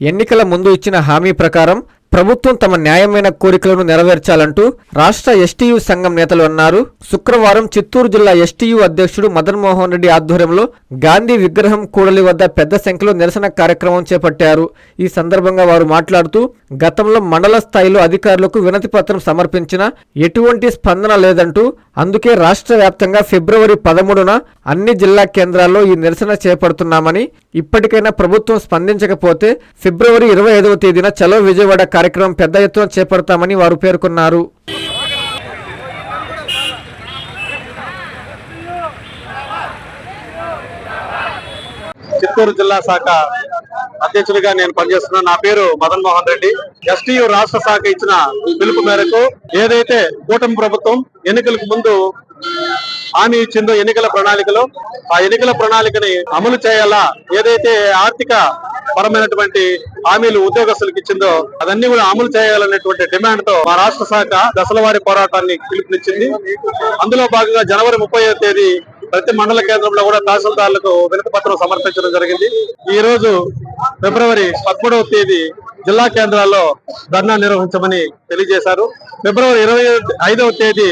ఎన్నికల ముందు ఇచ్చిన హామీ ప్రకారం ప్రభుత్వం తమ న్యాయమైన కోరికలను నెరవేర్చాలంటూ రాష్ట్ర ఎస్టీయు సంఘం నేతలు అన్నారు. శుక్రవారం చిత్తూరు జిల్లా ఎస్టీయు అధ్యక్షుడు మదన్ మోహన్ రెడ్డి ఆధ్వర్యంలో గాంధీ విగ్రహం కూడలి వద్ద పెద్ద సంఖ్యలో నిరసన కార్యక్రమం చేపట్టారు. ఈ సందర్భంగా వారు మాట్లాడుతూ గతంలో మండల స్థాయిలో అధికారులకు వినతి పత్రం సమర్పించిన ఎటువంటి స్పందన లేదంటూ అందుకే రాష్ట్ర వ్యాప్తంగా ఫిబ్రవరి పదమూడున అన్ని జిల్లా కేంద్రాల్లో ఈ నిరసన చేపడుతున్నామని ఇప్పటికైనా ప్రభుత్వం స్పందించకపోతే ఫిబ్రవరి ఇరవై ఐదవ తేదీన చలో విజయవాడ కార్యక్రమం పెద్ద ఎత్తున చేపడతామని వారు పేర్కొన్నారు. చిత్తూరు జిల్లా శాఖ అధ్యక్షుడిగా నేను పనిచేస్తున్నాను నా పేరు మదన్ మోహన్ రెడ్డి. ఎస్టీయు రాష్ట్ర శాఖ ఇచ్చిన పిలుపు మేరకు ఏదైతే కూటమి ప్రభుత్వం ఎన్నికలకు ముందు హామీ ఇచ్చిందో ఎన్నికల ప్రణాళికలో ఆ ఎన్నికల ప్రణాళికని అమలు చేయాలా ఏదైతే ఆర్థిక పరమైనటువంటి హామీలు ఉద్యోగస్తులకు ఇచ్చిందో అదన్నీ కూడా అమలు చేయాలనేటువంటి డిమాండ్తో మా రాష్ట్ర శాఖ దశలవారి పోరాటాన్ని పిలుపునిచ్చింది. అందులో భాగంగా జనవరి ముప్పై తేదీ ప్రతి మండల కేంద్రంలో కూడా తహసీల్దార్లకు వినతి పత్రం సమర్పించడం జరిగింది. ఈ రోజు ఫిబ్రవరి పదమూడవ తేదీ జిల్లా కేంద్రాల్లో ధర్నా నిర్వహించమని తెలియజేశారు. ఫిబ్రవరి ఇరవై ఐదవ తేదీ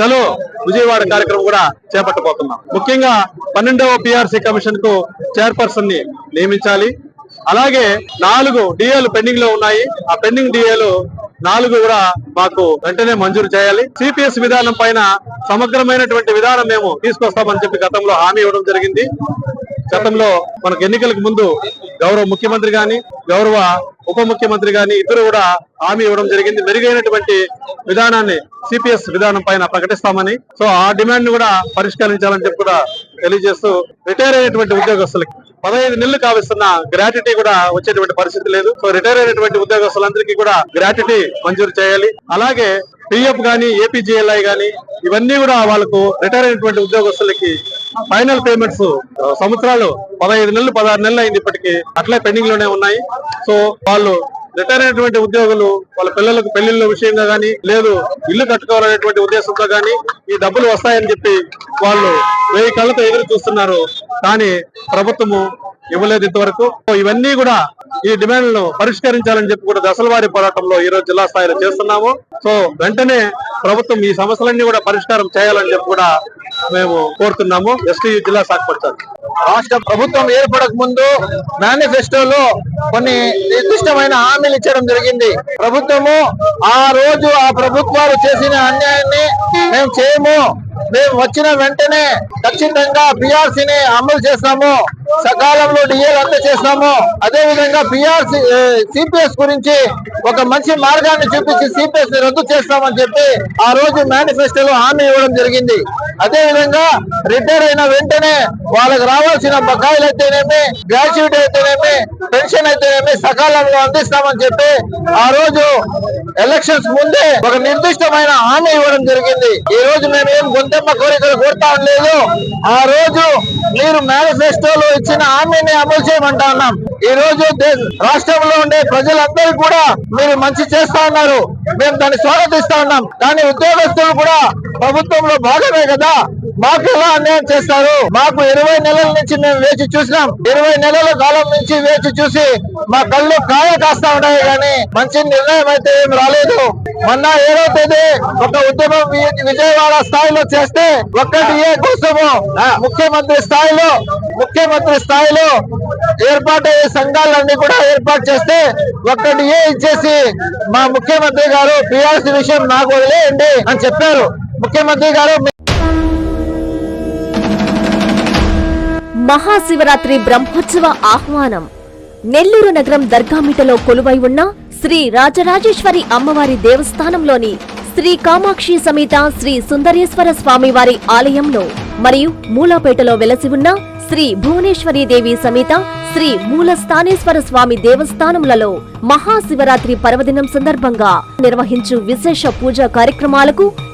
చలో విజయవాడ కార్యక్రమం కూడా చేపట్టబోతున్నాం. ముఖ్యంగా పన్నెండవ పిఆర్సీ కమిషన్కు చైర్పర్సన్ని నియమించాలి. అలాగే నాలుగు డిఏలు పెండింగ్లో ఉన్నాయి. ఆ పెండింగ్ డిఏలు నాలుగు కూడా మాకు వెంటనే మంజూరు చేయాలి. సిపిఎస్ విధానం పైన సమగ్రమైనటువంటి విధానం మేము తీసుకొస్తామని చెప్పి గతంలో హామీ ఇవ్వడం జరిగింది. గతంలో మనకు ఎన్నికలకు ముందు గౌరవ ముఖ్యమంత్రి గాని గౌరవ ఉప ముఖ్యమంత్రి గాని ఇద్దరు కూడా హామీ ఇవ్వడం జరిగింది. మెరుగైనటువంటి విధానాన్ని సిపిఎస్ విధానం పైన ప్రకటిస్తామని సో ఆ డిమాండ్ను కూడా పరిష్కరించాలని చెప్పి కూడా తెలియజేస్తూ రిటైర్ అయినటువంటి ఉద్యోగస్తులకి పదహైదు నెలలు కావిస్తున్న గ్రాట్యుటీ కూడా వచ్చేటువంటి పరిస్థితి లేదు. సో రిటైర్ అయినటువంటి ఉద్యోగస్తులందరికీ కూడా గ్రాట్యుటీ మంజూరు చేయాలి. అలాగే పిఎఫ్ గాని ఏపీజీఎల్ఐ గాని ఇవన్నీ కూడా వాళ్ళకు రిటైర్ అయినటువంటి ఉద్యోగస్తులకి ఫైనల్ పేమెంట్స్ సంవత్సరాలు పదహైదు నెలలు పదహారు నెలలు అయింది ఇప్పటికి. అట్లే పెండింగ్లోనే ఉన్నాయి. సో వాళ్ళు రిటైర్ అయినటువంటి ఉద్యోగులు వాళ్ళ పిల్లలకు పెళ్ళిళ్ళ విషయంగా గానీ లేదు ఇల్లు కట్టుకోవాలనేటువంటి ఉద్దేశంతో గానీ ఈ డబ్బులు వస్తాయని చెప్పి వాళ్ళు వెయ్యి కళ్ళతో ఎదురు చూస్తున్నారు. కానీ ప్రభుత్వము ఇవ్వలేదు ఇంతవరకు. సో ఇవన్నీ కూడా ఈ డిమాండ్లను పరిష్కరించాలని చెప్పి కూడా దశలవారి పోరాటంలో ఈ రోజు జిల్లా స్థాయిలో చేస్తున్నాము. సో వెంటనే ప్రభుత్వం ఈ సమస్యలన్నీ కూడా పరిష్కారం చేయాలని చెప్పి కూడా మేము కోరుతున్నాము. ఎస్టీ జిల్లా శాఖ రాష్ట్ర ప్రభుత్వం ఏర్పడక ముందు మేనిఫెస్టోలో కొన్ని నిర్దిష్టమైన హామీలు ఇచ్చడం జరిగింది. ప్రభుత్వము ఆ రోజు ఆ ప్రభుత్వాలు చేసిన అన్యాయాన్ని మేము చేయము. మేము వచ్చిన వెంటనే ఖచ్చితంగా పిఆర్సీ అమలు చేస్తాము. సకాలంలో డిఏలు అందజేస్తాము. అదే విధంగా పిఆర్సీ సిపిఎస్ గురించి ఒక మంచి మార్గాన్ని చూపించి సిపిఎస్ని రద్దు చేస్తామని చెప్పి ఆ రోజు మేనిఫెస్టోలో హామీ ఇవ్వడం జరిగింది. అదే విధంగా రిటైర్ అయిన వెంటనే వాళ్ళకి రావాల్సిన బకాయిలు అయితేనేమి గ్రాడ్యుయేట్ అయితేనేమి పెన్షన్ అయితేనేమి సకాలంలో అందిస్తామని చెప్పి ఆ రోజు ఎలక్షన్స్ ముందే ఒక నిర్దిష్టమైన హామీ ఇవ్వడం జరిగింది. ఈ రోజు మేము ఏం గొంతెమ్మ కోరికలు కోరుతా లేదు. ఆ రోజు మీరు మేనిఫెస్టోలో ఇచ్చిన హామీని అమలు చేయమంటా ఉన్నాం. ఈ రోజు రాష్ట్రంలో ఉండే ప్రజలందరూ కూడా మీరు మంచి చేస్తా ఉన్నారు. మేము దాన్ని స్వాగతిస్తా ఉన్నాం. కానీ ఉద్యోగస్తులు కూడా ప్రభుత్వంలో భాగమే కదా. మాకు ఎలా అన్యాయం చేస్తారు? మాకు ఇరవై నెలల నుంచి మేము వేచి చూసినాం. ఇరవై నెలల కాలం నుంచి వేచి చూసి మా కళ్ళు కాయ కాస్తా ఉన్నాయి కానీ మంచి నిర్ణయం అయితే ఏం రాలేదు. మొన్న ఏడో తేదీ ఒక ఉద్యమం విజయవాడ స్థాయిలో చేస్తే ఒక్కటి ఏ కోసము ముఖ్యమంత్రి స్థాయిలో ముఖ్యమంత్రి స్థాయిలో ఏర్పాటయ్యే సంఘాలన్నీ కూడా ఏర్పాటు చేస్తే ఒక్కటి ఏ ఇచ్చేసి మా ముఖ్యమంత్రి గారు పిఆర్సీ విషయం నాకు వదిలేయండి అని చెప్పారు. ముఖ్యమంత్రి గారు మహాశివరాత్రి బ్రహ్మోత్సవ ఆహ్వానం. నెల్లూరు నగరం దర్గామిటలో కొలువై ఉన్న శ్రీ రాజరాజేశ్వరి అమ్మవారి దేవస్థానంలోని శ్రీ కామాక్షి సమేత శ్రీ సుందరేశ్వర స్వామివారి ఆలయంలో మరియు మూలాపేటలో వెలసి ఉన్న శ్రీ భువనేశ్వరి దేవి సమేత శ్రీ మూలస్థానేశ్వర స్వామి దేవస్థానములలో మహాశివరాత్రి పర్వదినం సందర్భంగా నిర్వహించు విశేష పూజా కార్యక్రమాలకు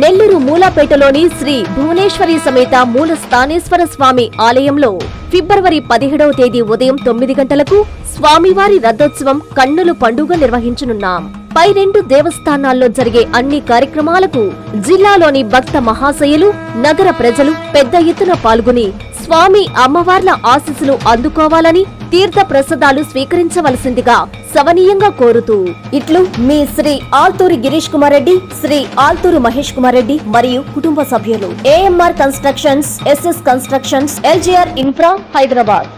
నెల్లూరు మూలాపేటలోని శ్రీ భువనేశ్వరి సమేత మూల స్థానేశ్వర స్వామి ఆలయంలో ఫిబ్రవరి పదిహేడవ తేదీ ఉదయం తొమ్మిది గంటలకు స్వామివారి రథోత్సవం కన్నుల పండుగ నిర్వహించనున్నాం. పై రెండు దేవస్థానాల్లో జరిగే అన్ని కార్యక్రమాలకు జిల్లాలోని భక్త మహాశయులు నగర ప్రజలు పెద్ద ఎత్తున పాల్గొని స్వామి అమ్మవార్ల ఆశీస్సులు అందుకోవాలని తీర్థ ప్రసాదాలు స్వీకరించవలసిందిగా సవనీయంగా కోరుతూ ఇట్లు మీ శ్రీ ఆల్తూరి గిరీష్ కుమార్ రెడ్డి శ్రీ ఆల్తూరు మహేష్ కుమార్ రెడ్డి మరియు కుటుంబ సభ్యులు. AMR constructions SS constructions LGR infra Hyderabad